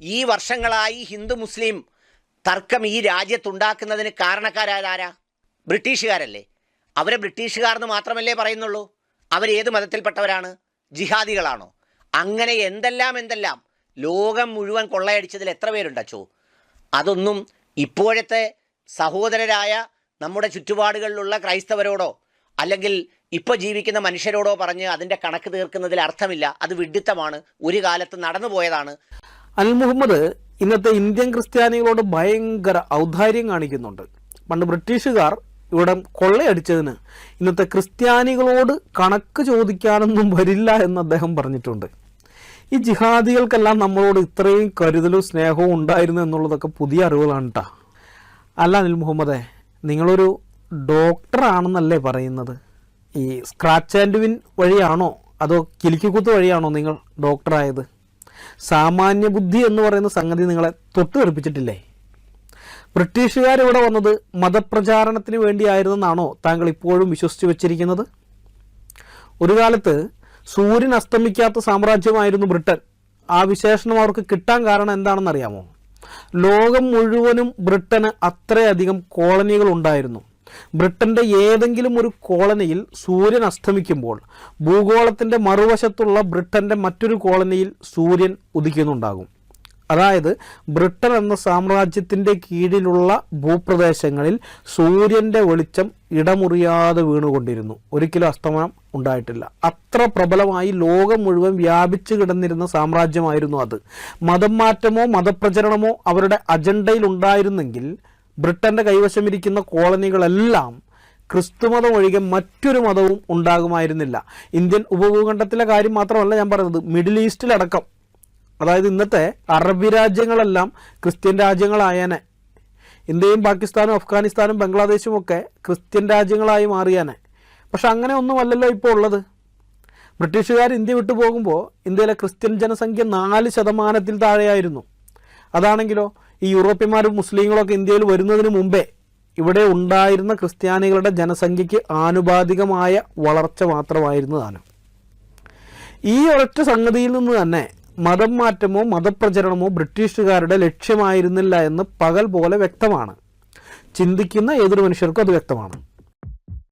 ഈ വർഷങ്ങളായി ഹിന്ദു മുസ്ലിം തർക്കം ഈ രാജ്യത്തുണ്ടാക്കുന്നതിന് കാരണക്കാരായതാരാ ബ്രിട്ടീഷുകാരല്ലേ. അവരെ ബ്രിട്ടീഷുകാർ എന്ന് മാത്രമല്ലേ പറയുന്നുള്ളൂ. അവരേത് മതത്തിൽപ്പെട്ടവരാണ്? ജിഹാദികളാണോ. അങ്ങനെ എന്തെല്ലാം എന്തെല്ലാം. ലോകം മുഴുവൻ കൊള്ളയടിച്ചതിൽ എത്ര പേരുണ്ടച്ചോ അതൊന്നും ഇപ്പോഴത്തെ സഹോദരരായ നമ്മുടെ ചുറ്റുപാടുകളിലുള്ള ക്രൈസ്തവരോടോ അല്ലെങ്കിൽ ഇപ്പോൾ ജീവിക്കുന്ന മനുഷ്യരോടോ പറഞ്ഞ് അതിന്റെ കണക്ക് തീർക്കുന്നതിൽ അർത്ഥമില്ല. അത് വിഡിത്തമാണ് ഒരു കാലത്ത് നടന്നു അൽ മുഹമ്മദ് ഇന്നത്തെ ഇന്ത്യൻ ക്രിസ്ത്യാനികളോട് ഭയങ്കര ഔദാര്യം കാണിക്കുന്നുണ്ട്. പണ്ട് ബ്രിട്ടീഷുകാർ ഇവിടെ കൊള്ളയടിച്ചതിന് ഇന്നത്തെ ക്രിസ്ത്യാനികളോട് കണക്ക് ചോദിക്കാനൊന്നും വരില്ല എന്ന് അദ്ദേഹം പറഞ്ഞിട്ടുണ്ട്. ഈ ജിഹാദികൾക്കെല്ലാം നമ്മളോട് ഇത്രയും കരുതലും സ്നേഹവും ഉണ്ടായിരുന്നു എന്നുള്ളതൊക്കെ പുതിയ അറിവുകളാണ് കേട്ടോ അല്ല അനിൽ മുഹമ്മദേ നിങ്ങളൊരു ഡോക്ടറാണെന്നല്ലേ പറയുന്നത്? ഈ സ്ക്രാച്ച് ആൻഡ് വിൻ വഴിയാണോ? അതോ കിലിക്കുകുത്ത് വഴിയാണോ നിങ്ങൾ ഡോക്ടറായത്? സാമാന്യ ബുദ്ധി എന്ന് പറയുന്ന സംഗതി നിങ്ങളെ തൊട്ട് തെറിപ്പിച്ചിട്ടില്ലേ ബ്രിട്ടീഷുകാർ ഇവിടെ വന്നത് മതപ്രചാരണത്തിന് വേണ്ടിയായിരുന്നെന്നാണോ താങ്കൾ ഇപ്പോഴും വിശ്വസിച്ചു വെച്ചിരിക്കുന്നത്? ഒരു കാലത്ത് സൂര്യൻ അസ്തമിക്കാത്ത സാമ്രാജ്യമായിരുന്നു ബ്രിട്ടൻ. ആ വിശേഷണം അവർക്ക് കിട്ടാൻ കാരണം എന്താണെന്ന് അറിയാമോ ലോകം മുഴുവനും ബ്രിട്ടന് അത്രയധികം കോളനികൾ ഉണ്ടായിരുന്നു ബ്രിട്ടന്റെ ഏതെങ്കിലും ഒരു കോളനിയിൽ സൂര്യൻ അസ്തമിക്കുമ്പോൾ ഭൂഗോളത്തിന്റെ മറുവശത്തുള്ള ബ്രിട്ടന്റെ മറ്റൊരു കോളനിയിൽ സൂര്യൻ ഉദിക്കുന്നുണ്ടാകും. അതായത് ബ്രിട്ടൻ എന്ന സാമ്രാജ്യത്തിന്റെ കീഴിലുള്ള ഭൂപ്രദേശങ്ങളിൽ സൂര്യന്റെ വെളിച്ചം ഇടമുറിയാതെ വീണുകൊണ്ടിരുന്നു. ഒരിക്കലും അസ്തമനം ഉണ്ടായിട്ടില്ല. അത്ര പ്രബലമായി ലോകം മുഴുവൻ വ്യാപിച്ചു കിടന്നിരുന്ന സാമ്രാജ്യമായിരുന്നു അത്. മതം മാറ്റമോ മതപ്രചരണമോ അവരുടെ അജണ്ടയിൽ ഉണ്ടായിരുന്നെങ്കിൽ ബ്രിട്ടന്റെ കൈവശമിരിക്കുന്ന കോളനികളെല്ലാം ക്രിസ്തുമതം ഒഴികെ മറ്റൊരു മതവും ഉണ്ടാകുമായിരുന്നില്ല. ഇന്ത്യൻ ഉപഭൂഖണ്ഡത്തിലെ കാര്യം മാത്രമല്ല ഞാൻ പറയുന്നത് മിഡിൽ ഈസ്റ്റിലടക്കം. അതായത് ഇന്നത്തെ അറബി രാജ്യങ്ങളെല്ലാം ക്രിസ്ത്യൻ രാജ്യങ്ങളായേനെ. ഇന്ത്യയും പാകിസ്ഥാനും അഫ്ഗാനിസ്ഥാനും ബംഗ്ലാദേശും ഒക്കെ ക്രിസ്ത്യൻ രാജ്യങ്ങളായി മാറിയാനെ. പക്ഷെ അങ്ങനെ ഒന്നുമല്ലല്ലോ ഇപ്പോൾ ഉള്ളത്. ബ്രിട്ടീഷുകാർ ഇന്ത്യ വിട്ടു പോകുമ്പോൾ ഇന്ത്യയിലെ ക്രിസ്ത്യൻ ജനസംഖ്യ നാല് ശതമാനത്തിൽ താഴെയായിരുന്നു. അതാണെങ്കിലോ ഈ യൂറോപ്യന്മാരും മുസ്ലിങ്ങളൊക്കെ ഇന്ത്യയിൽ വരുന്നതിന് മുമ്പേ ഇവിടെ ഉണ്ടായിരുന്ന ക്രിസ്ത്യാനികളുടെ ജനസംഖ്യയ്ക്ക് ആനുപാതികമായ വളർച്ച മാത്രമായിരുന്നു ഈ ഒരൊറ്റ സംഗതിയിൽ നിന്ന് തന്നെ മതം മാറ്റമോ മതപ്രചരണമോ ബ്രിട്ടീഷുകാരുടെ ലക്ഷ്യമായിരുന്നില്ല എന്ന് പകൽ പോലെ വ്യക്തമാണ്. ചിന്തിക്കുന്ന ഏതൊരു മനുഷ്യർക്കും അത് വ്യക്തമാണ്.